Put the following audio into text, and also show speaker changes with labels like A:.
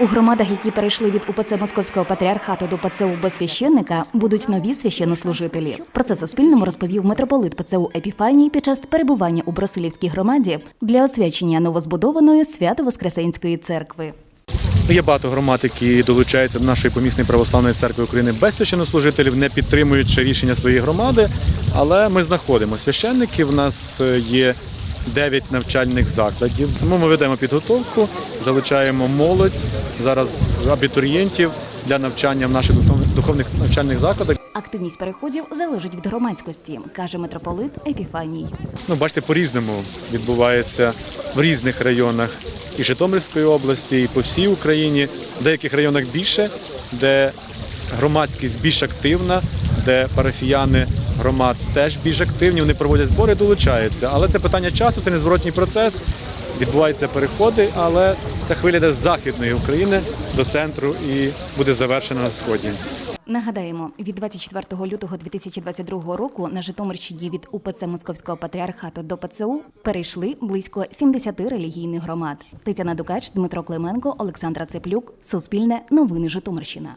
A: У громадах, які перейшли від УПЦ Московського патріархату до ПЦУ без священника, будуть нові священнослужителі. Про це Суспільному розповів митрополит ПЦУ Епіфаній під час перебування у Бросилівській громаді для освячення новозбудованої свято-воскресенської церкви.
B: Є багато громад, які долучаються до нашої помісної православної церкви України без священнослужителів, не підтримуючи рішення своєї громади. Але ми знаходимо священників. У нас е, є 9 навчальних закладів. Тому ми ведемо підготовку, залучаємо молодь зараз абітурієнтів для навчання в наших духовних навчальних закладах.
A: Активність переходів залежить від громадськості, каже митрополит Епіфаній.
B: Ну, бачите, по-різному відбувається в різних районах і Житомирської області, і по всій Україні. В деяких районах більше, де громадськість більш активна, де парафіяни громад теж більш активні, вони проводять збори, долучаються. Але це питання часу, це незворотній процес. Відбуваються переходи, але ця хвиля йде з західної України до центру і буде завершена на сході.
A: Нагадаємо, від 24 лютого 2022 року на Житомирщині від УПЦ Московського патріархату до ПЦУ перейшли близько 70 релігійних громад. Тетяна Дукач, Дмитро Клименко, Олександра Цеплюк. Суспільне новини Житомирщина.